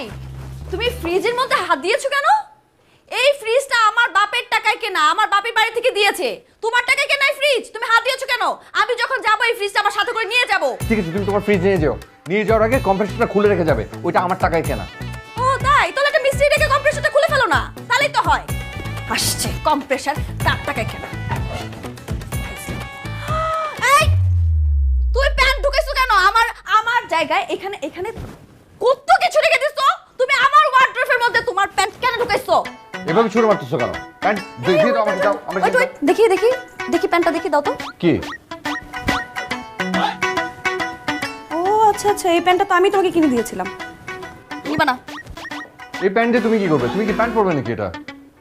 এই তুমি ফ্রিজের মধ্যে হাত দিয়েছ কেন? এই ফ্রিজটা আমার বাপের টাকায় কেনা আমার বাপের বাড়ি থেকে দিয়েছে। তোমার টাকায় কেনা এই ফ্রিজ? তুমি হাত দিয়েছ কেন? আমি যখন যাব এই ফ্রিজটা আমার সাথে করে নিয়ে যাব। ঠিক আছে তুমি তোমার ফ্রিজ নিয়ে যাও। নিয়ে যাওয়ার আগে কম্প্রেসারটা খুলে রেখে যাবে। ওইটা আমার টাকায় কেনা। ও তাই? তাহলে একটা মিস্ত্রি ডেকে কম্প্রেসারটা খুলে ফেলো না। তাহলেই তো হয়। আসছে কম্প্রেসার তার টাকায় কেনা। এই তুই প্যান্ট ঢুকেছো কেন? আমার আমার জায়গায় এখানে এখানে কত কিছু রেখে দিছো? তুমি আমার ওয়ার্ড্রোফের মধ্যে তোমার প্যান্ট কেন ঢুকাইছো? এভাবে ছুড়ে মারতেছো কেন? প্যান্ট দিয়ে দাও আমাকে দাও আমাকে দাও। দেখি দেখি দেখি প্যান্টটা দেখি দাও তো। কি? ও আচ্ছা আচ্ছা এই প্যান্টটা তো আমি তোমাকে কিনে দিয়েছিলাম। নিবা না। এই প্যান্ট দিয়ে তুমি কি করবে? তুমি কি প্যান্ট পরবে নাকি এটা?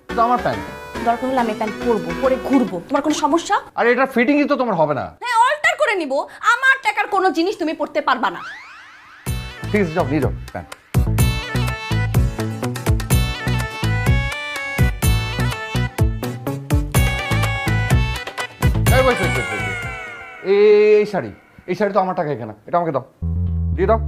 এটা তো আমার প্যান্ট দরকার হলে আমি প্যান্ট পরবো পরে ঘুরবো। তোমার কোনো সমস্যা? আর এটা ফিটিংই তো তোমার হবে না। হ্যাঁ অল্টার করে নিব। আমার টাকার কোনো জিনিস তুমি পড়তে পারবা না। ঠিক আছে যাও নিয়ে যাও প্যান্ট এই শাড়ি এই শাড়ি তো আমার টাকায় কেনা এটা আমাকে দাও। দিয়ে দাও।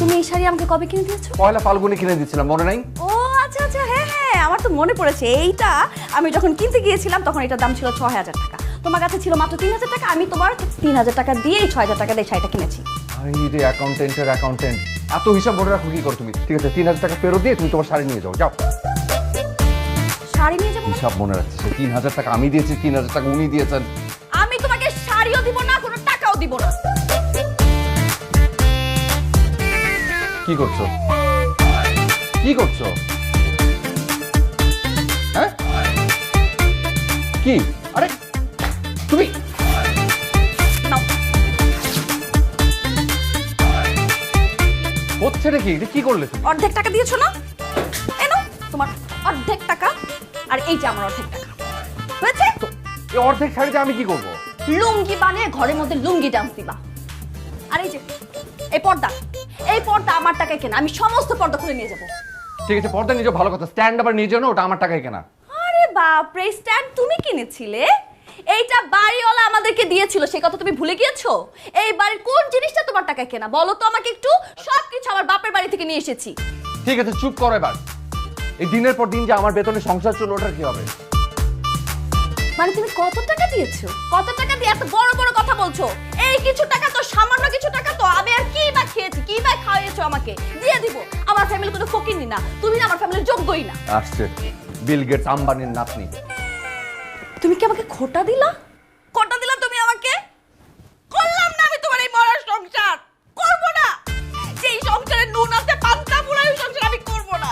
তুমি এই শাড়ি আমাকে কবে কিনে দিয়েছ? পয়লা ফাল্গুনে কিনে দিচ্ছিলাম মনে নাই? ও আচ্ছা আচ্ছা হ্যাঁ হ্যাঁ আমার তো মনে পড়েছে। এইটা আমি যখন কিনতে গিয়েছিলাম তখন এটার দাম ছিল ছয় হাজার টাকা। তোমার কাছে ছিল মাত্র তিন হাজার টাকা আমি তোমার তিন হাজার টাকা দিয়ে এই ছয় হাজার টাকা দিয়ে শাড়িটা কিনেছি। রে অ্যাকাউন্টেন্টের অ্যাকাউন্টেন্ট এত হিসাব মনে রাখো কি করো তুমি? ঠিক আছে তিন হাজার টাকা ফেরত দিয়ে তুমি তোমার শাড়ি নিয়ে যাও যাও। শাড়ি নিয়ে যাব? হিসাব মনে রাখছে সে। তিন হাজার টাকা আমি দিয়েছি তিন হাজার টাকা উনি দিয়েছেন। আমি তোমাকে শাড়িও দিব না কোনো টাকাও দিব না। কি করছ? কি করছ? হ্যাঁ? কি? আরে তুমি হচ্ছে নাকি? এটা কি করলে তুমি? অর্ধেক টাকা দিয়েছ না? এনো তোমার অর্ধেক টাকা আর এই যে আমার অর্ধেক টাকা। হয়েছে? এই অর্ধেক শাড়িতে আমি কি করব? লুঙ্গি বানিয়ে ঘরের মধ্যে লুঙ্গি ডান্স দিবা। আর এই যে এই পর্দা এই পর্দা আমার টাকায় কেনা। আমি সমস্ত পর্দা খুলে নিয়ে যাব। ঠিক আছে পর্দা নিজে ভালো কথা। স্ট্যান্ড আবার নিয়ে যাও না ওটা আমার টাকায় কেনা। আরে বাপরে স্ট্যান্ড তুমি কিনেছিলে? এইটা বাড়িওয়ালা আমাদেরকে দিয়েছিল সে কথা তুমি ভুলে গিয়েছো? এই বাড়ির কোন জিনিসটা তোমার টাকায় কেনা? বলো তো আমাকে একটু সবকিছু আমার বাপের বাড়ি থেকে নিয়ে এসেছি। ঠিক আছে চুপ করো এবার। এই দিনের পর দিন যে আমার বেতনে সংসার চলবে ওটার কি হবে? মানে তুমি কত টাকা দিয়েছ? কত টাকা দিয়ে এত বড় বড় কথা বলছো? এই কিছু টাকা তো সামান্য কিছু টাকা তো আমি আর কি বা খেয়েছি কি বা খাওয়াইছো আমাকে? দিয়ে দিব। আমার ফ্যামিলি কোনো ফকিরনি না তুমি না আমার ফ্যামিলির যোগ্যই না। আসছে। বিল গেটস আম্বানির নাতনি। তুমি কি আমাকে খোটা দিলা? খোটা দিলা তুমি আমাকে? করলাম না আমি তোমার এই মরার সংসার। করব না। যেই সংসারে নুন আছে পান্তা পুরাই সংসার আমি করব না।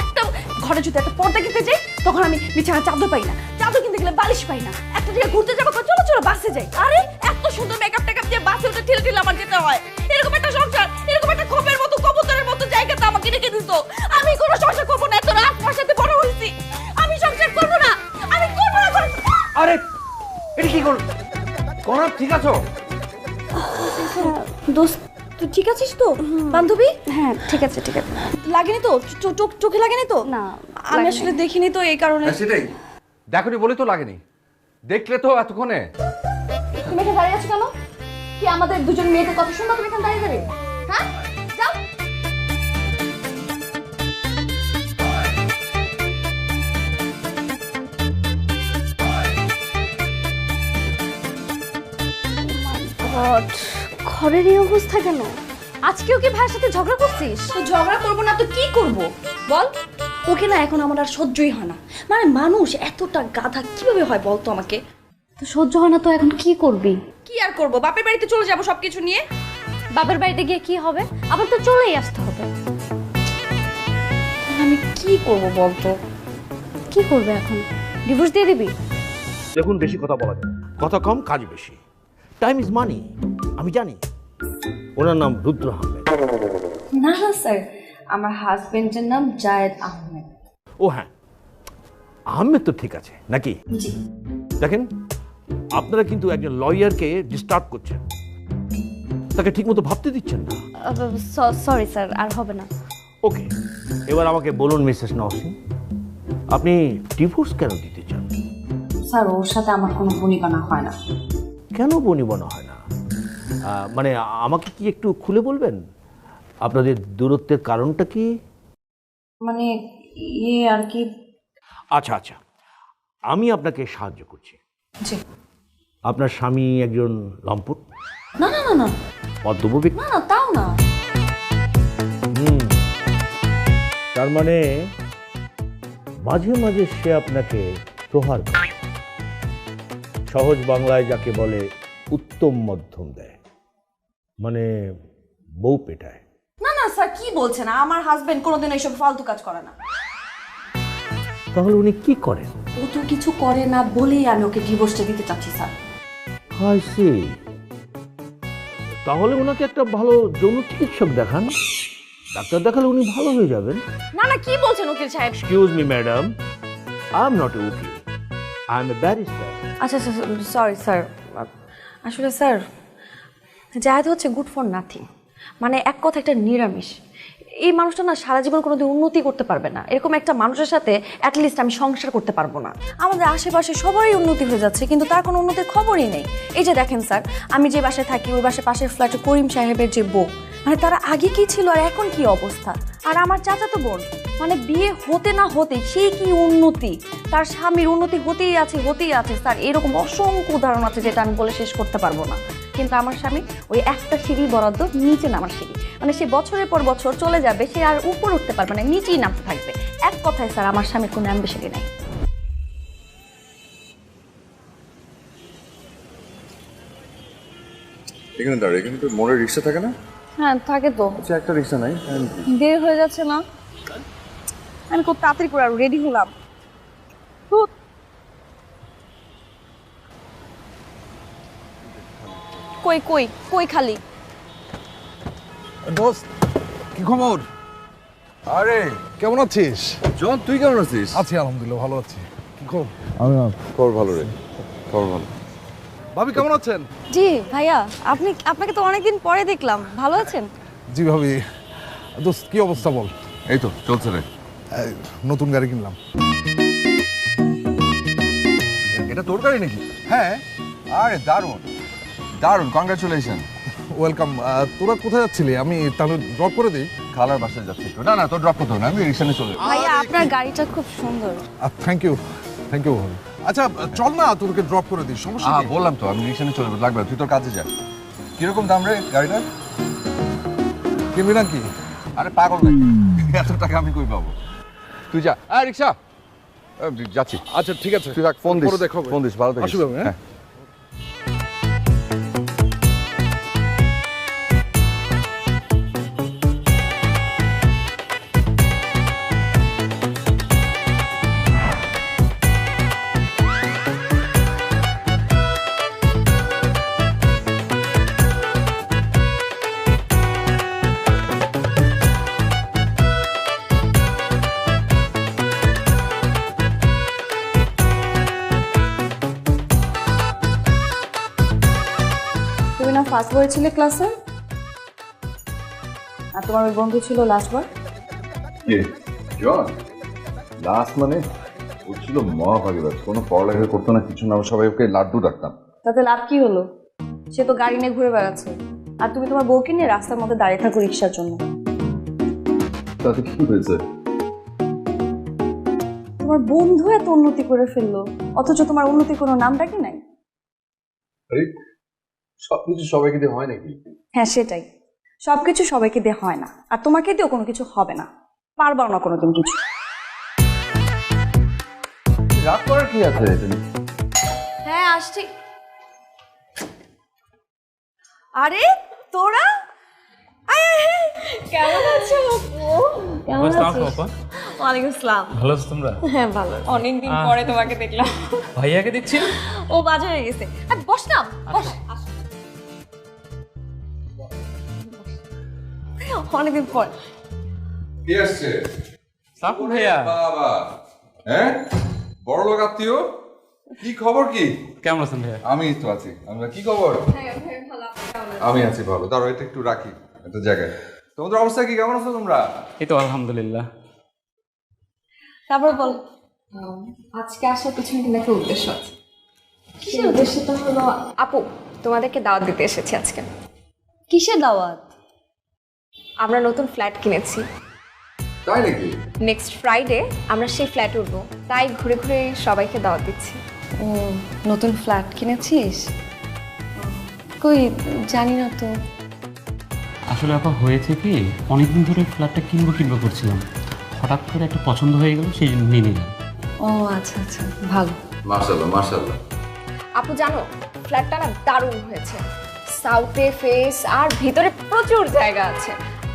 একটা ঘরে যদি একটা পর্দা কিনতে যাই তখন আমি বিছানা চাদর পাই না। চাদর কিনতে গেলে বালিশ পাই না। একটা জায়গায় ঘুরতে যাব চলো চলো বাসে যাই। আরে এত সুন্দর মেকআপ টেকআপ দিয়ে বাসে উঠে ঠেলে ঠেলে আমার যেতে হয়। এরকম একটা সংসার এরকম একটা খোপের মতো কবুতরের মতো জায়গাতে আমাকে রেখে দিছো আমি কোনো সংসার করব না এত রাত আমার সাথে বড় হয়েছি। আরে এটা কি কর কোন ঠিক আছো? দোস্ত তুই ঠিক আছিস তো? বান্ধবী? হ্যাঁ ঠিক আছে ঠিক আছে। লাগেনি তো? চোখ চোখে লাগেনি তো? না, আমি আসলে দেখিনি তো এই কারণে। হ্যাঁ, সেটাই। দেখনি বলে তো লাগেনি। দেখলে তো এতক্ষণে। তুমি এখানে দাঁড়িয়ে আছো কেন? কি আমাদের দুজন মেয়েদের কথা শুনবা তুমি এখানে দাঁড়িয়ে দাঁড়িয়ে হ্যাঁ? গড ঘরের এই অবস্থা কেন? আজকেও কি ভাইয়ের সাথে ঝগড়া করছিস? তো ঝগড়া করব না তো কি করব? বল। ওকে না এখন আমার আর সহ্যই হয় না। মানে মানুষ এতটা গাধা কীভাবে হয় বলতো আমাকে? তো সহ্য হয় না তো এখন কি করবি? কি আর করব? বাপের বাড়িতে চলে যাব সবকিছু নিয়ে? বাপের বাড়িতে গিয়ে কি হবে? আবার তো চলেই আসতে হবে। আমি কি করব বলতো? কি করবে এখন? ডিভোর্স দিয়ে দিবি? দেখুন বেশি কথা বলা যায় কথা কম কাজ বেশি। টাইম ইজ মানি আমি জানি। ওনার নাম রুদ্র আহমেদ। না না স্যার। আমার হাজবেন্ডের নাম জায়েদ আহমেদ। ও হ্যাঁ। আহমেদ তো ঠিক আছে নাকি? দেখেন আপনারা কিন্তু একজন লয়ারকে ডিস্টার্ব করছেন। তাকে ঠিকমতো ভাবতে দিচ্ছেন না। সরি স্যার আর হবে না। ওকে এবার আমাকে বলুন মিসেস নওসিন আপনি ডিভোর্স কেন দিতে চান? স্যার ওর সাথে আমার কোনো বনিবানা হয় না। কেন বনিবনা হয় না? মানে আমাকে কি একটু খুলে বলবেন? আপনাদের দূরত্বের কারণটা কি? মানে ইয়ে আর কি? আচ্ছা আচ্ছা। আমি আপনাকে সাহায্য করছি। জি। আপনার স্বামী একজন লম্পট? না না না না। মধ্যভূমিক না না তাও না। হুম। তার মানে মাঝে মাঝে সে আপনাকে প্রহার করে। সহজ বাংলায় যাকে বলে উত্তম মধ্যম দেয়। মানে বউ পেটায়। না না স্যার কি বলছেন? আমার হাজবেন্ড কোনোদিন এইসব ফালতু কাজ করে না। তাহলে উনি কি করেন? ও তো কিছু করে না বলেই আমি ওকে ডিভোর্সটা দিতে চাচ্ছি স্যার। I see. তাহলে ওনাকে একটা ভালো যৌন চিকিৎসক দেখান। ডাক্তার দেখালে উনি ভালো হয়ে যাবেন। না না কি বলছেন উকিল সাহেব? Excuse me madam I am not a উকিল। আই এম এ ব্যারিস্টার আচ্ছা আচ্ছা সরি স্যার আসলে স্যার জায়দ হচ্ছে গুড ফর নাথিং মানে এক কথা একটা নিরামিষ। এই মানুষটা না সারা জীবন কোনোদিন উন্নতি করতে পারবে না। এরকম একটা মানুষের সাথে অ্যাটলিস্ট আমি সংসার করতে পারব না। আমাদের আশেপাশে সবারই উন্নতি হয়ে যাচ্ছে, কিন্তু তার কোনো উন্নতির খবরই নেই। এই যে দেখেন স্যার আমি যে বাসায় থাকি, ওই বাসায় পাশের ফ্ল্যাটে করিম সাহেবের যে বউ মানে তারা আগে কি ছিল আর এখন কি অবস্থা? আর আমার চাচাতো বোন মানে বিয়ে হতে না হতে সেই কি উন্নতি? তার স্বামীর উন্নতি হতেই আছে হতেই আছে। স্যার, এরকম অসংখ্য উদাহরণ আছে যেটা আমি বলে শেষ করতে পারব না। কিন্তু আমার স্বামী ওই একটা সিঁড়ি বরাদ্দ নিচে নামার সিঁড়ি। মানে সে বছরের পর বছর চলে যাবে, সে আর উপর উঠতে পারবে না, নিচেই নামতে থাকবে। এক কথায় স্যার, আমার স্বামীর কোনো অ্যাম্বিশনই নেই। এখানে দাঁড়িয়ে এখানে তো মোড়ে রিক্সা থাকে না? হ্যাঁ থাকে তো। আচ্ছা একটা রিক্সা নাই দেরি হয়ে যাচ্ছে না। আমি খুব তাড়াতাড়ি করে আর রেডি হলাম। কই কই কই খালি? দোস্ত কি খবর? আরে কেমন আছিস? জন তুই কেমন আছিস? আছি আলহামদুলিল্লাহ ভালো আছি। কি খবর? আমি খবর ভালো রে খবর ভালো। ভাবি কেমন আছেন? জি ভাইয়া আপনি আপনাকে তো অনেকদিন পরে দেখলাম। ভালো আছেন? জি ভাবি। দোস্ত কি অবস্থা বল? এই তো চলছে রে। নতুন গাড়ি কিনলাম। এটা তোর গাড়ি নাকি? হ্যাঁ। আরে দারুণ। দারুণ কংগ্রাচুলেশন ওয়েলকাম তোরা কোথায় যাচ্ছিলি? আমি তাহলে ড্রপ করে দিই। খালার বাসায় যাচ্ছি না না তোর ড্রপ করতে হবে না আমি রিক্সা নিয়ে চলে। ভাইয়া আপনার গাড়িটা খুব সুন্দর। থ্যাংক ইউ থ্যাংক ইউ ভাবি। আচ্ছা চল না তোকে ড্রপ করে দিই সমস্যা হ্যাঁ বললাম তো আমি রিক্সা নিয়ে চলে যাব লাগবে তুই তোর কাজে যা। কীরকম দাম রে গাড়িটা কিনবি নাকি? আরে পাগল নাকি? এত টাকা আমি কই পাবো? তুই যা আয় রিক্সা। যাচ্ছি। আচ্ছা ঠিক আছে। তুই ফোন দিস ফোন দিস ভালো থাকিস। অসুবিধা হ্যাঁ? না ফার্স্ট বয় ছিলে ক্লাসে? আর তোমার ওই বন্ধু ছিল লাস্ট বার? কে? জন? লাস্ট মানে? ও ছিল মহাভাগীবাজ কোনো পড়ালেখা করতো না কিছু না সবাই ওকে লাড্ডু ডাকতাম। তাতে লাভ কি হলো? সে তো গাড়ি নিয়ে ঘুরে বেড়াচ্ছে। আর তুমি তোমার বউকে নিয়ে রাস্তার মধ্যে দাঁড়িয়ে থাকো রিক্সার জন্য। তাতে কি হয়েছে? তোমার বন্ধু এত উন্নতি করে ফেলল অথচ তোমার উন্নতির কোনো নামটা কি নাই? আরে সবকিছু সবাইকে দিয়ে হয় নাকি? হ্যাঁ সেটাই। সবকিছু সবাইকে দিয়ে হয় না। আর তোমাকে দিয়েও কোনো কিছু হবে না। পারবাও না কোনোদিন কিছু। রাগ করার কি আছে তুমি হ্যাঁ আসছি। আরে তোরা? আয়, আয়, আয়। কেমন আছো? কেমন আছিস? ওয়ালাইকুম আসসালাম। ভালো আছো তোমরা? হ্যাঁ ভালো। অনেকদিন পরে তোমাকে দেখলাম। ভাইয়াকে দেখছি? ও বাজারে গেছে। আর বস না বস। অনেকদিন পর। কে আসছে সাপু ভাইয়া। বাবা। হ্যাঁ? বড় লোক আত্মীয়? কি খবর কি? কেমন আছেন ভাইয়া? আমি তো আছি। আমরা কি খবর? আমি আছি ভালো। দাঁড়ো এটা একটু রাখি একটা জায়গায়। তোমাদের অবস্থা কি? কেমন আছো তোমরা? এই তো আলহামদুলিল্লাহ। তারপর বল। আজকে আসার পিছনে কিন্তু একটা উদ্দেশ্য আছে? কিসের উদ্দেশ্যটা হলো আপু তোমাদেরকে দাওয়াত দিতে এসেছি আজকে। কিসের দাওয়াত? আমরা নতুন ফ্ল্যাট কিনেছি। তাই নাকি? নেক্সট ফ্রাইডে আমরা সেই ফ্ল্যাট উঠবো। তাই ঘুরে ঘুরে সবাইকে দাওয়াত দিচ্ছি। ও নতুন ফ্ল্যাট কিনেছিস? কই জানি না তো। আসলে আপা হয়েছে কি অনেকদিন ধরে ফ্ল্যাটটা কিনবো কিনবো করছিলাম। হঠাৎ করে একটা পছন্দ হয়ে গেল সেই জন্য নিয়ে নিলাম। ও আচ্ছা আচ্ছা ভালো। মার্শাল্লাহ মার্শাল্লাহ আপু জানো ফ্ল্যাটটা না দারুণ হয়েছে। সাউথে ফেস আর ভিতরে প্রচুর জায়গা আছে।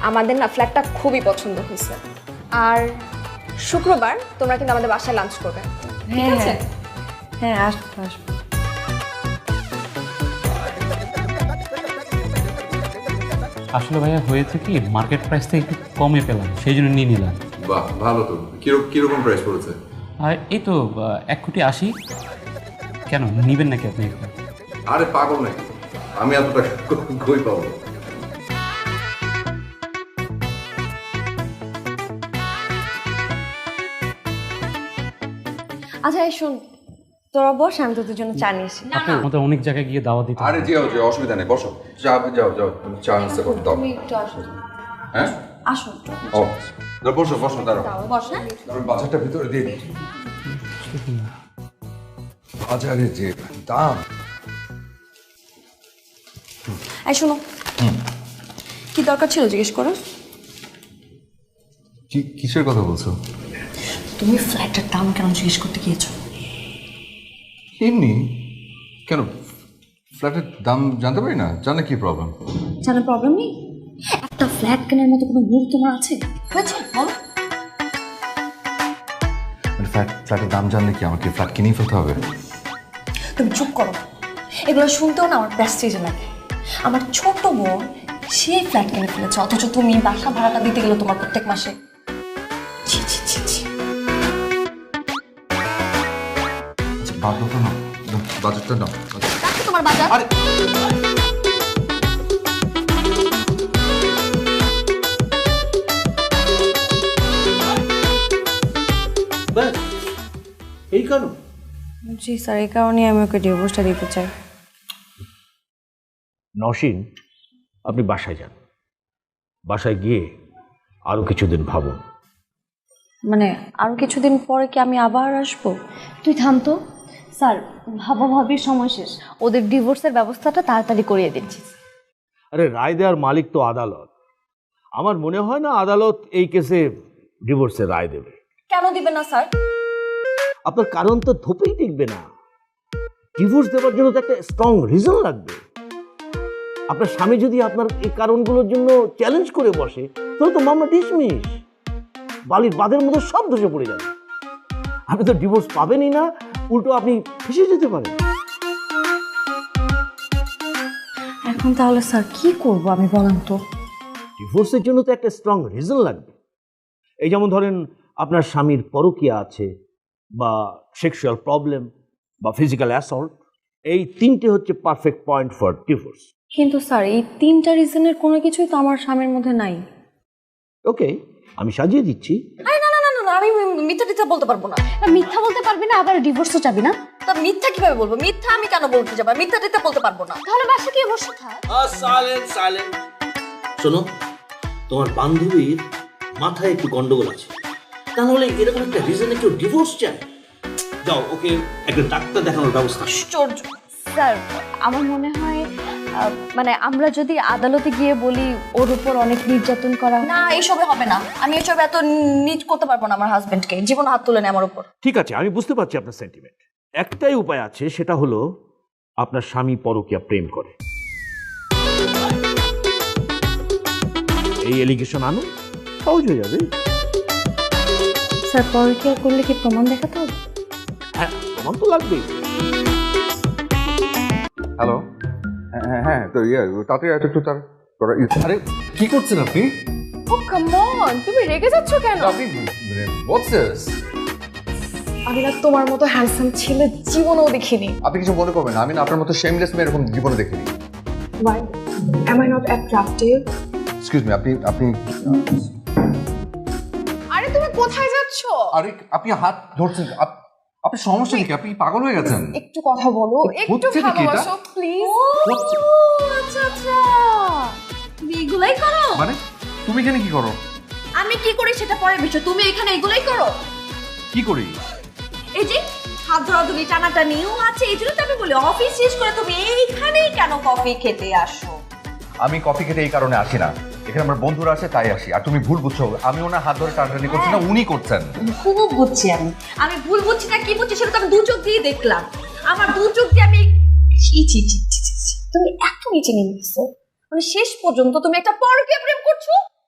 আমাদের না ফ্ল্যাটটা খুবই পছন্দ হয়েছে। আর শুক্রবার তোমরা কিন্তু আমাদের বাসায় লাঞ্চ করবে। ঠিক আছে? হ্যাঁ। আসব আসব। আসলে ভাইয়া হয়েছে কি মার্কেট প্রাইস থেকে একটু কমে পেলাম সেই জন্য নিয়ে নিলাম। বাহ ভালো তো। কীরকম কীরকম প্রাইস পড়েছে? আর এই তো এক কোটি আশি। কেন নিবেন নাকি আপনি আরে পাগল নাকি? আমি এত টাকা কই পাবো? আচ্ছা এই শোন তোরা বস আমি তোদের জন্য চা নিয়ে এসি। আপু আমাদের অনেক জায়গায় গিয়ে দাওয়া দিতে আরে। যেও যে অসুবিধা নেই বসো। চা যাও যাও তুমি চা নাস্তা করো দাও। তুমি একটু আসো। হ্যাঁ? আসো। একটু ও দাও, বসো বসো দাঁড়াও। বস। হ্যাঁ তারপর বাজারটা ভিতরে দিয়ে দিই বাজারে যে দাম। এই শোনো। কি দরকার ছিল জিজ্ঞেস করো? কি কিসের কথা বলছো? তুমি ফ্ল্যাটের দাম কেন জিজ্ঞেস করতে গিয়েছো? এমনি? কেন? ফ্ল্যাটের দাম জানতে পারি না? জানে কি প্রবলেম জানার প্রবলেম নেই? একটা ফ্ল্যাট কেনার মতো কোনো মুড তোমার আছে? হয়েছে? বলো। ফ্ল্যাট ফ্ল্যাটের দাম জানলে কি আমাকে ফ্ল্যাট কিনেই ফেলতে হবে? তুমি চুপ করো। এগুলো শুনতেও না আমার প্যাস্টেজ লাগে। আমার ছোট বোন সেই ফ্ল্যাট কিনে ফেলেছে অথচ তুমি বাসা ভাড়াটা দিতে গেলে তোমার প্রত্যেক মাসে। তো না বাজারটা রাখো তোমার বাজার। আরে! এই কারণ? জি স্যার এই কারণে আমি ওকে ডিভোর্সটা দিতে চাই। নসীন আপনি বাসায় যান। বাসায় গিয়ে আরও কিছুদিন ভাবুন। মানে আরও কিছুদিন পরে কি আমি আবার আসব? তুই থাম তো। স্যার ভাবা ভাবির সময় শেষ। ওদের ডিভোর্সের ব্যবস্থাটা তাড়াতাড়ি করিয়ে দিচ্ছিস আরে রায় দেওয়ার মালিক তো আদালত। আমার মনে হয় না আদালত এই কেসে ডিভোর্সের রায় দেবে। কেন দিবে না স্যার? আপনার কারণ তো ধোপেই দেখবে না। ডিভোর্স দেওয়ার জন্য তো একটা স্ট্রং রিজন লাগবে। আপনার স্বামী যদি আপনার এই কারণগুলোর জন্য চ্যালেঞ্জ করে বসে তাহলে তো মামলা ডিসমিস। বালির বাঁধের মধ্যে সব ধসে পড়ে যাবে। আপনি তো ডিভোর্স পাবেনই না উল্টো আপনি ফেসে যেতে পারেন। এখন তাহলে স্যার কি করব আমি বলেন তো? ডিভোর্সের জন্য তো একটা স্ট্রং রিজন লাগবে। এই যেমন ধরেন আপনার স্বামীর পরকীয়া আছে বা সেক্সুয়াল প্রবলেম বা ফিজিক্যাল অ্যাসল্ট এই তিনটে হচ্ছে পারফেক্ট পয়েন্ট ফর ডিভোর্স কিন্তু স্যার এই তিনটা রিজনের কোনো কিছুই তো আমার স্বামীর মধ্যে নাই। ওকে আমি সাজিয়ে দিচ্ছি। আমি মিথ্যা টিথ্যা বলতে পারব না। মিথ্যা বলতে পারবি না আবার ডিভোর্সও চাবি না। তা মিথ্যা কীভাবে বলব? মিথ্যা আমি কেন বলতে যাব? মিথ্যা টিথ্যা বলতে পারব না। তাহলে বাসা গিয়ে বসে থাক? শোনো তোমার বান্ধবীর মাথায় একটু গন্ডগোল আছে। তাহলে এরকম একটা রিজনে কেউ ডিভোর্স চায়? যাও ওকে একটা ডাক্তার দেখানোর ব্যবস্থা। আশ্চর্য। স্যার আমার মনে হয় মানে আমরা যদি আদালতে গিয়ে বলি ওর উপর অনেক নির্যাতন করা না এইসবে হবে না। আমি এসব এত নিজ করতে পারব না আমার হাজবেন্ডকে জীবন হাত তুলে নেয় আমার উপর। ঠিক আছে আমি বুঝতে পারছি আপনার সেন্টিমেন্ট একটাই উপায় আছে সেটা হলো আপনার স্বামী পরকীয়া প্রেম করে। এই এলিগেশন আনো সহজ হয়ে যাবে। স্যার পরকিয়া করলে কি প্রমাণ দেখাতে হবে? হ্যাঁ প্রমাণ তো লাগবেই। হ্যালো হ্যাঁ হ্যাঁ তো ইয়ে তাড়াতাড়ি একটু তার করা আরে কি করছেন আপনি? ও কাম অন তুমি রেগে যাচ্ছ কেন? আপনি মানে what's আমি না তোমার মতো হ্যান্ডসাম ছেলে জীবনেও দেখিনি। আপনি কিছু মনে করবেন আমি না আপনার মতো শেমলেস মেয়ে এরকম জীবনে দেখিনি। Why? Am I not attractive? Excuse me আপনি আপনি আরে তুমি কোথায় যাচ্ছ? আরে আপনি হাত ধরছেন আপ- আপনার সমস্যা আপনি পাগল হয়ে গেছেন? একটু কথা বলো একটু? ভালোবাসো প্লিজ আচ্ছা আচ্ছা। তুমি এগুলাই করো? মানে? তুমি এখানে কি করো? আমি কি করি সেটা পরের বিষয়। তুমি এখানে এগুলোই করো? কি করি? এই যে হাত ধরাধরি টানাটানিও আছে এই জন্য তো আমি বলি অফিস শেষ করে তুমি এইখানেই কেন কফি খেতে আসো? আমি কফি খেতে এই কারণে আসি না। এখানে আমার বন্ধুরা আছে তাই আসি। আর তুমি ভুল বুঝছ আমি ওনার হাত ধরে টানাটানি করছি না উনি করছেন। খুব বুঝছি আমি। আমি ভুল বুঝছি না কি বুঝছি সেটা তো আমি দু চোখ দিয়ে দেখলাম। আমার দু চোখ দিয়ে আমি ছি ছি ছি ছি। তুমি এত নিচে নেমে গেছো। মানে শেষ পর্যন্ত তুমি একটা পরকে প্রেম করছ?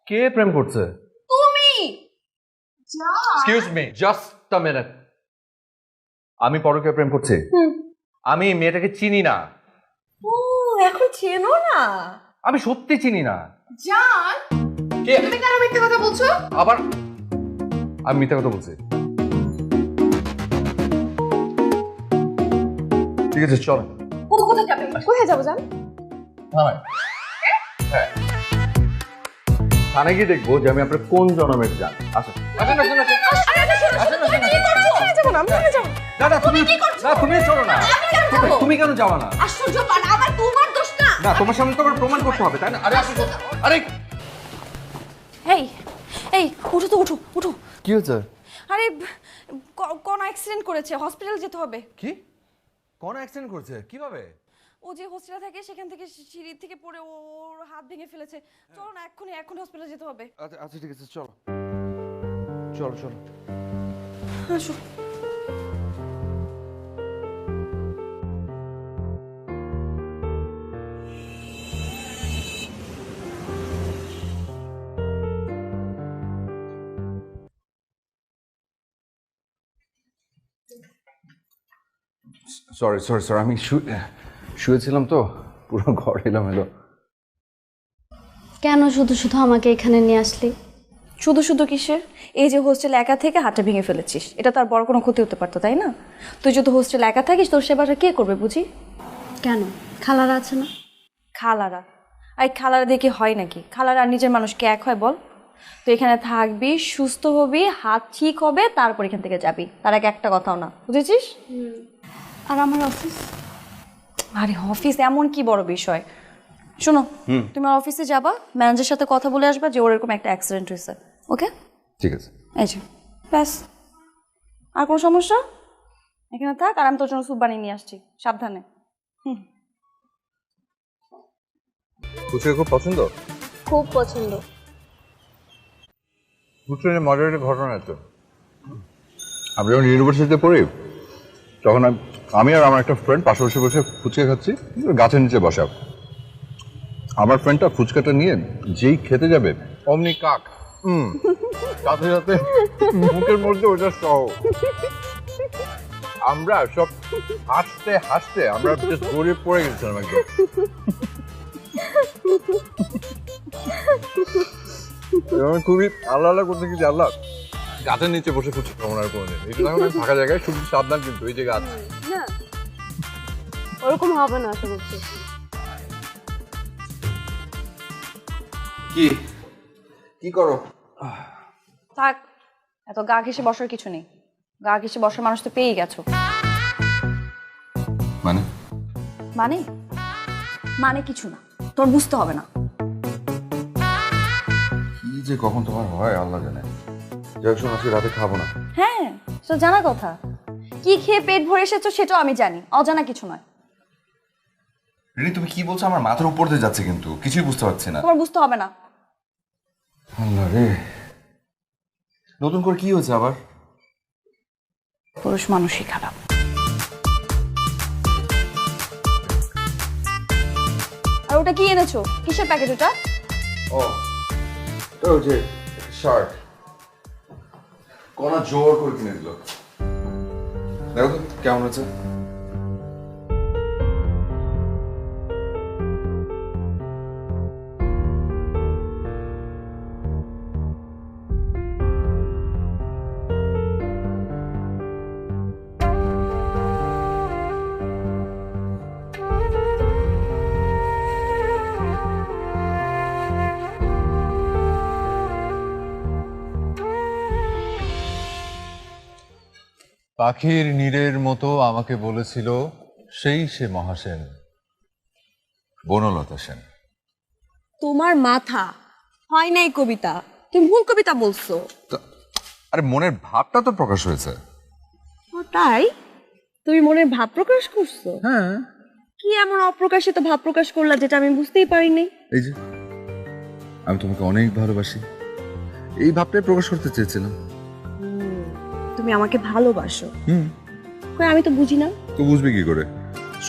কে প্রেম করছে? তুমি! Excuse me just a minute আমি পরকে প্রেম করছি? আমি মেয়েটাকে চিনি না। ও এখন চেনো না? আমি সত্যি চিনি না। জান কে? তুমি কেন মিথ্যে কথা বলছো? আবার? আমি মিথ্যা কথা বলছি। ঠিক আছে চল। কোথা কোথায় যাবে? কোথায় যাব জান? থানায়। হ্যাঁ। থানায় গিয়ে দেখব যে আমি আপনার কোন জনমের যান আসুন। আসুন আসুন আসুন। তুমি না না। চলো না তুমি কেন যাওয়া না? আশ্চর্য আবার তোমার দোষ না তোমার সামনে তো আবার প্রমাণ করতে হবে তাই না? আরে আরে! এই এই উঠো তো উঠো উঠো। কি হচ্ছে আরে ক- কোন অ্যাক্সিডেন্ট করেছে হসপিটাল যেতে হবে। কি? কোন অ্যাক্সিডেন্ট করছে? কীভাবে? ও যে হোস্টেলে থাকে সেখান থেকে সিঁড়ি থেকে পড়ে ওর হাত ভেঙে ফেলেছে। চলো না এক্ষুনি এক্ষুনি হসপিটালে যেতে হবে। আচ্ছা আচ্ছা ঠিক আছে চলো। চলো চলো। আসো। সরি সরি সরি আমি শুয়েছিলাম তো পুরো ঘর এলাম এলো কেন শুধু শুধু আমাকে এখানে নিয়ে আসলি? শুধু শুধু কিসের? এই যে হোস্টেল একা থেকে হাতটা ভেঙে ফেলেছিস এটা তার বড় কোনো ক্ষতি হতে পারতো তাই না? তুই যদি হোস্টেল একা থাকিস তোর সেবাটা কে করবে বুঝি? কেন? খালারা আছে না? খালারা। আর এই খালারা দিয়ে কি হয় নাকি? খালারা আর নিজের মানুষকে এক হয় বল। তুই এখানে থাকবি সুস্থ হবি হাত ঠিক হবে তারপর এখান থেকে যাবি। তার আগে একটা কথাও না বুঝেছিস? আর আমার অফিস? আরে অফিস এমন কি বড় বিষয়? শোনো তুমি আমার অফিসে যাবা ম্যানেজারের সাথে কথা বলে আসবা যে ওর এরকম একটা অ্যাক্সিডেন্ট হয়েছে ওকে? ঠিক আছে। এই যে ব্যাস। আর কোনো সমস্যা? এখানে থাক আর আমি তোর জন্য স্যুপ বানিয়ে নিয়ে আসছি সাবধানে। ফুচকা খুব পছন্দ? খুব পছন্দ। ফুচকা মজার একটা ঘটনা আছে আমি যখন ইউনিভার্সিটিতে পড়ি তখন আমি- আমি আর আমার একটা ফ্রেন্ড পাশে বসে ফুচকা খাচ্ছি গাছের নিচে বসা। আমার ফ্রেন্ডটা ফুচকাটা নিয়ে যেই খেতে যাবে, অমনি কাক হুম সাথে সাথে মুখের মধ্যে ওটা সহ। আমরা সব হাসতে হাসতে, আমরা just গড়িয়ে পড়ে গেছিলাম একদম। খুবই আল্লাহ আল্লাহ করতে গেছি আল্লাহ গাছের নিচে বসে ফুচকা খাব না আর কোনোদিন এটা ফাঁকা জায়গায়, শুধু সাবধান কিন্তু, এই যে গাছ। ওরকম হবে না আশা করছি। কি? কি করো? থাক এত গা ঘেসে বসার কিছু নেই। গা ঘেসে বসার মানুষ তো পেয়েই গেছো। মানে? মানে? মানে কিছু না। তোর বুঝতে হবে না। কি যে কখন তোমার হয় আল্লাহ জানে। যাই শোন, আজকে রাতে খাব না। হ্যাঁ তো জানা কথা। কি খেয়ে পেট ভরে এসেছ সেটাও আমি জানি অজানা কিছু নয়। রিনি তুমি কি বলছো? আমার মাথার উপর দিয়ে যাচ্ছে কিন্তু। কিছুই বুঝতে পারছি না। তোমার বুঝতে হবে না। আল্লাহ রে। নতুন করে কি হয়েছে আবার? পুরুষ মানুষই খারাপ। আর ওটা কি এনেছো? কিসের প্যাকেট ওটা? ও তো যে শার্ট কোনা জোর করে কিনে দিল। দেখো তো কেমন আছে পাখির নীরের মতো আমাকে বলেছিল সেই সে মহাসেন বনলতা সেন। তোমার মাথা হয় নাই কবিতা? তুমি ভুল কবিতা বলছো। আরে মনের ভাবটা তো প্রকাশ হয়েছে। তাই? তুমি মনের ভাব প্রকাশ করছ? হ্যাঁ। কি এমন অপ্রকাশিত ভাব প্রকাশ করলা যেটা আমি বুঝতেই পারিনি? এই যে আমি তোমাকে অনেক ভালোবাসি। এই ভাবটাই প্রকাশ করতে চেয়েছিলাম। তুমি আমাকে ভালোবাসো। হুম। কই আমি তো বুঝি না। তো বুঝবি কি করে?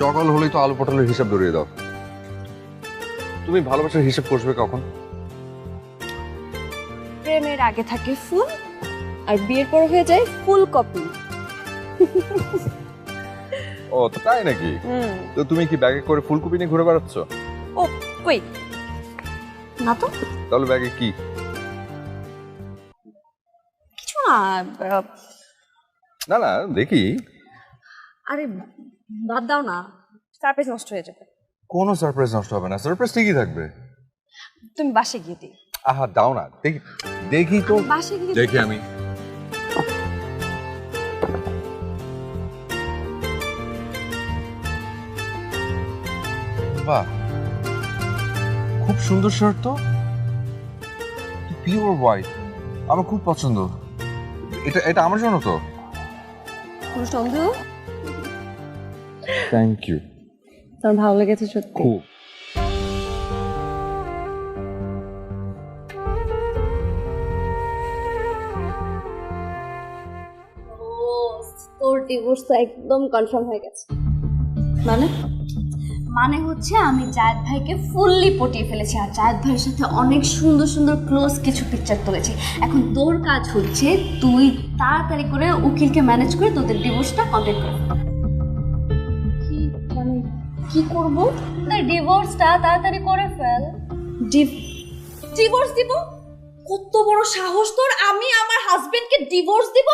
সকাল হলেই তো আলু পটলের হিসাব ধরিয়ে দাও। তুমি ভালোবাসার হিসাব করবে কখন? প্রেমের আগে থাকে ফুল আর বিয়ের পর হয়ে যায় ফুল কপি। ও তো তাই নাকি? হুম। তো তুমি কি ব্যাগে করে ফুলকপি নিয়ে ঘুরে বেড়াচ্ছ? ও কই? না তো। তাহলে ব্যাগে কি? কিছু না না না দেখি। আরে বাদ দাও না। সারপ্রাইজ নষ্ট হয়ে যাবে। কোনো সারপ্রাইজ নষ্ট হবে না। সারপ্রাইজ ঠিকই থাকবে। তুমি বাসে গিয়ে দিই। আহা দাও না। দেখি দেখি তো। বাসে গিয়ে দেখি আমি। বাহ। খুব সুন্দর শার্ট তো। পিওর হোয়াইট আমার খুব পছন্দ। এটা এটা আমার জন্য তো? কোনো সন্দেহ? থ্যাংক ইউ তোমার ভালো লেগেছে সত্যি? খুব। তোর ডিভোর্স তো একদম কনফার্ম হয়ে গেছে। মানে? মানে হচ্ছে আমি জায়দ ভাইকে ফুললি পটিয়ে ফেলেছি আর জায়দ ভাইয়ের সাথে অনেক সুন্দর সুন্দর ক্লোজ কিছু পিকচার তুলেছি। এখন তোর কাজ হচ্ছে তুই তাড়াতাড়ি করে উকিলকে ম্যানেজ করে তোদের ডিভোর্সটা কমপ্লিট কর। কি মানে কি করব? তোর ডিভোর্সটা তাড়াতাড়ি করে ফেল। ডিভোর্স দিব? কত বড় সাহস তোর? আমি আমার হাজবেন্ডকে ডিভোর্স দিব?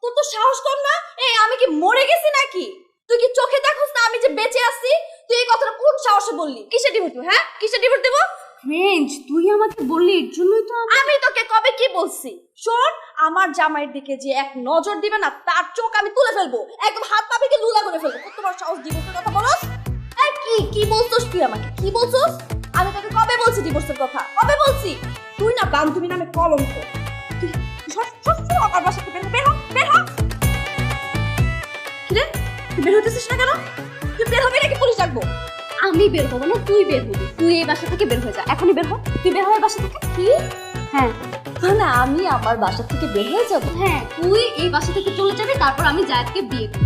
তোর তো সাহস কম না? এই আমি কি মরে গেছি নাকি? তুই কি চোখে দেখোস না আমি যে বেঁচে আছি? তুই এই কথাটা কোন সাহসে বললি? কিসে ডিভোর্স দিব হ্যাঁ? কিসে ডিভোর্স দিব? ফ্রেঞ্চ তুই আমাকে বললি এর জন্যই তো আমি আমি তোকে কবে কি বলছি? শোন আমার জামাইয়ের দিকে যে এক নজর দিবে না তার চোখ আমি তুলে ফেলব। একদম হাত পা ভেঙে লুলা করে ফেলব। কত বড় সাহস ডিভোর্সের কথা বলস? এই কি কি বলছস তুই আমাকে? কি বলছস? আমি তোকে কবে বলছি ডিভোর্সের কথা? কবে বলছি? তুই না বান্ধবী নামে কলঙ্ক। তুই আমার বাসা থেকে বের হ, বের হ। বের হতেছিস না কেন? বের হবি নাকি পুলিশ ডাকবো? আমি বের হব না তুই বের হবি। তুই এই বাসা থেকে বের হয়ে যা। এখনই বের হ। তুই বের হয়ে বাসা থেকে। কি? হ্যাঁ। মানে আমি আমার বাসা থেকে বের হয়ে যাব? হ্যাঁ। তুই এই বাসা থেকে চলে যাবি তারপর আমি জায়দকে বিয়ে করব।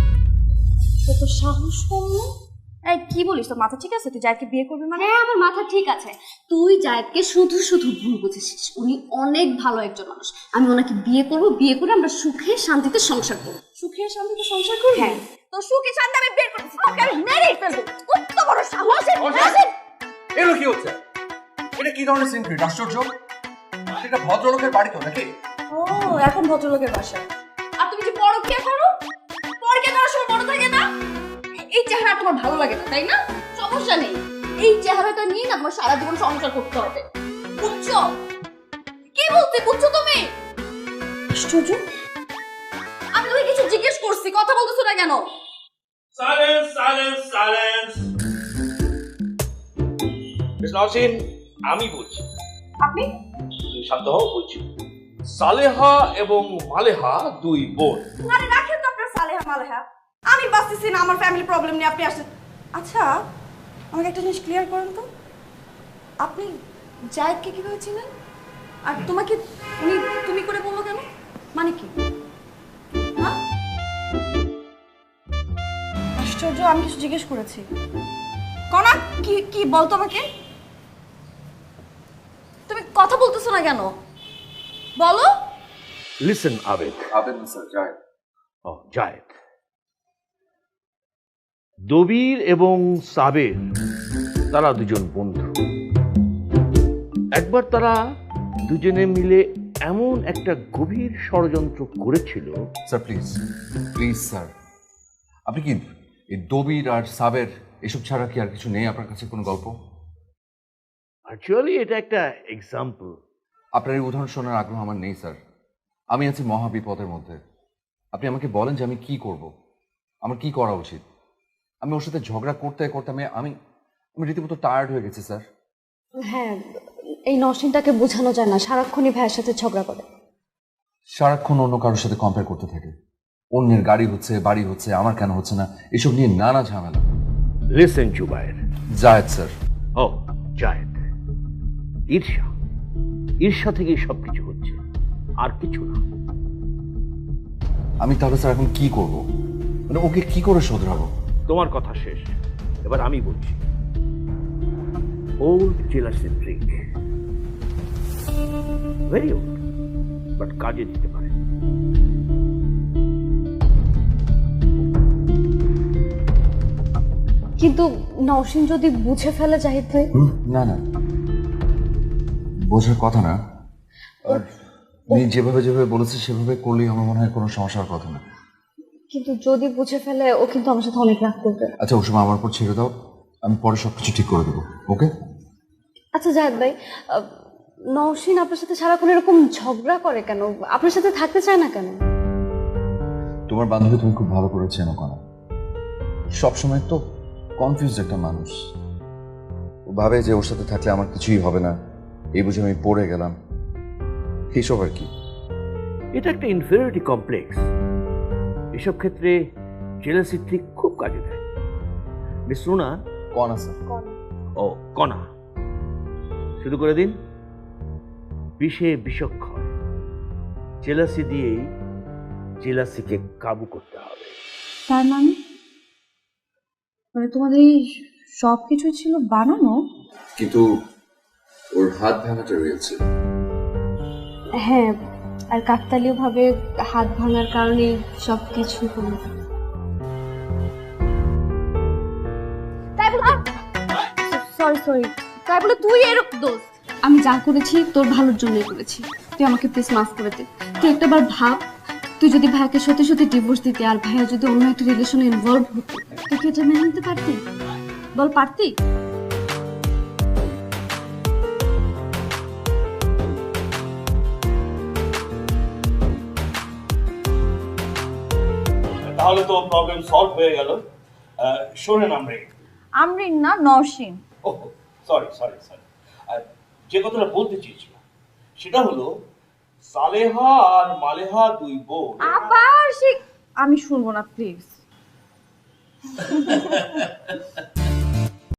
কত সাহস কম না? এই কি বলিস? তোর মাথা ঠিক আছে? তুই যাকে বিয়ে করবি মানে? হ্যাঁ আমার মাথা ঠিক আছে। তুই জায়দকে শুধু শুধু ভুল বুঝেছিস। উনি অনেক ভালো একজন মানুষ। আমি ওনাকে বিয়ে করব বিয়ে করে আমরা সুখে শান্তিতে সংসার করব। সুখে শান্তিতে সংসার করবি? হ্যাঁ। তো সুখে শান্তি আমি বের করতেছি তোকে আমি মেরেই ফেলব। কত বড় সাহস এর কি হচ্ছে? এটা কি ধরনের সিনক্রিট আশ্চর্য? এটা ভদ্রলোকের বাড়ি তো নাকি? ও এখন ভদ্রলোকের বাসা। আর তুমি যে পরকিয়া করো পরকিয়া করার সময় মনে থাকে না? এই চেহারা তোমার ভালো লাগে না তাই না? সমস্যা নেই। এই চেহারাটা নিয়ে না তোমার সারা জীবন সংসার করতে হবে। বুঝছ? কি বলতে বুঝছ তুমি? আশ্চর্য? আমি তোকে কিছু জিজ্ঞেস করছি কথা বলতেছো না কেন? Silence, silence, silence. Miss Nasin আমি বলছি। আপনি? তুমি শান্ত হও বলছি। সালেহা এবং মালেহা দুই বোন। আরে রাখেন তো আপনার সালেহা মালেহা। আমি বাঁচতেছি না আমার ফ্যামিলি প্রবলেম নিয়ে আপনি আসেন আচ্ছা আমাকে একটা জিনিস ক্লিয়ার করেন তো। আপনি জায়েদকে কীভাবে চিনেন? আর তোমাকে উনি তুমি করে বলল কেন? মানে কি? আশ্চর্য আমি কিছু জিজ্ঞেস করেছি। কনা কি কি বলতো আমাকে? তুমি কথা বলতেছো না কেন? বলো। লিসেন আবেদ আবেদ না স্যার যায় ও জায়েদ দবির এবং সাবের তারা দুজন বন্ধু। একবার তারা দুজনে মিলে এমন একটা গভীর ষড়যন্ত্র করেছিল। স্যার প্লিজ প্লিজ স্যার আপনি কি এই দবির আর সাবের এসব ছাড়া কি আর কিছু নেই আপনার কাছে কোনো গল্প? অ্যাকচুয়ালি এটা একটা এক্সাম্পল আপনার এই উদাহরণ শোনার আগ্রহ আমার নেই স্যার। আমি আছি মহাবিপদের মধ্যে। আপনি আমাকে বলেন যে আমি কি করব। আমার কি করা উচিত? আমি ওর সাথে ঝগড়া করতে করতে আমি আমি আমি রীতিমতো টায়ার্ড হয়ে গেছি স্যার। হ্যাঁ এই নসিনটাকে বোঝানো যায় না। সারাক্ষণই ভাইয়ের সাথে ঝগড়া করে। সারাক্ষণ অন্য কারোর সাথে কম্পেয়ার করতে থাকে। অন্যের গাড়ি হচ্ছে বাড়ি হচ্ছে আমার কেন হচ্ছে না এসব নিয়ে নানা ঝামেলা। লিসেন জুবায়ের। জায়েদ স্যার। ও জায়েদ। ঈর্ষা। ঈর্ষা থেকেই সব কিছু হচ্ছে। আর কিছু না। আমি তাহলে স্যার এখন কি করব? মানে ওকে কি করে শোধরাবো? তোমার কথা শেষ। এবার আমি বলছি। Old jealousy trick very old but কাজে দিতে পারে। কিন্তু নসিন যদি বুঝে ফেলে হুম, না না। বোঝার কথা না। আর উনি যেভাবে যেভাবে বলেছে সেভাবে করলেই আমার মনে হয় কোনো সমস্যার কথা না। কিন্তু যদি বুঝে ফেলে ও কিন্তু আমার সাথে অনেক রাগ করবে। আচ্ছা ওসব আমার উপর ছেড়ে দাও। আমি পরে সব কিছু ঠিক করে দেবো ওকে? আচ্ছা জাহিদ ভাই নওশিন আপনার সাথে সারাক্ষণ এরকম ঝগড়া করে কেন? আপনার সাথে থাকতে চায় না কেন? তোমার বান্ধবী তুমি খুব ভালো করে চেনো কেন সবসময় তো কনফিউজ একটা মানুষ। ও ভাবে যে ওর সাথে থাকলে আমার কিছুই হবে না এই বুঝে আমি পড়ে গেলাম। এইসব আর কি? এটা একটা ইনফেরিয়রিটি কমপ্লেক্স এসব ক্ষেত্রে জেলাসি ট্রিক খুব কাজে দেয়। মিস রুনা কনা স্যার ও কণা। শুরু করে দিন। বিষে বিষক্ষণ। জেলাসি দিয়েই জেলাসিকে কাবু করতে হবে। তার মানে? মানে তোমাদের এই সব কিছু ছিল বানানো? কিন্তু ওর হাত ভাঙাটা রয়েছে। হ্যাঁ আর কাকতালীয় ভাবে হাত ভাঙার কারণে সব কিছু হলো সরি সরি তাই বলে তুই এরকম দোষ আমি যা করেছি তোর ভালোর জন্যই করেছি। তুই আমাকে প্লিজ মাফ করে দে। তুই একটা বার ভাব তুই যদি ভাইকে সত্যি সত্যি ডিভোর্স দিতে আর ভাইয়া যদি অন্য একটা রিলেশনে ইনভলভ হতো তুই কি এটা মেনে নিতে পারতি? বল পারতি? তাহলে তো প্রবলেম সলভ হয়ে গেল। আহ, শোনেন আমরা আমরিন না নরসিন ও সরি সরি সরি যে কথাটা বলতে চেয়েছিলাম সেটা হলো সালেহা আর মালেহা দুই বোন। আবার সে আমি শুনব না প্লিজ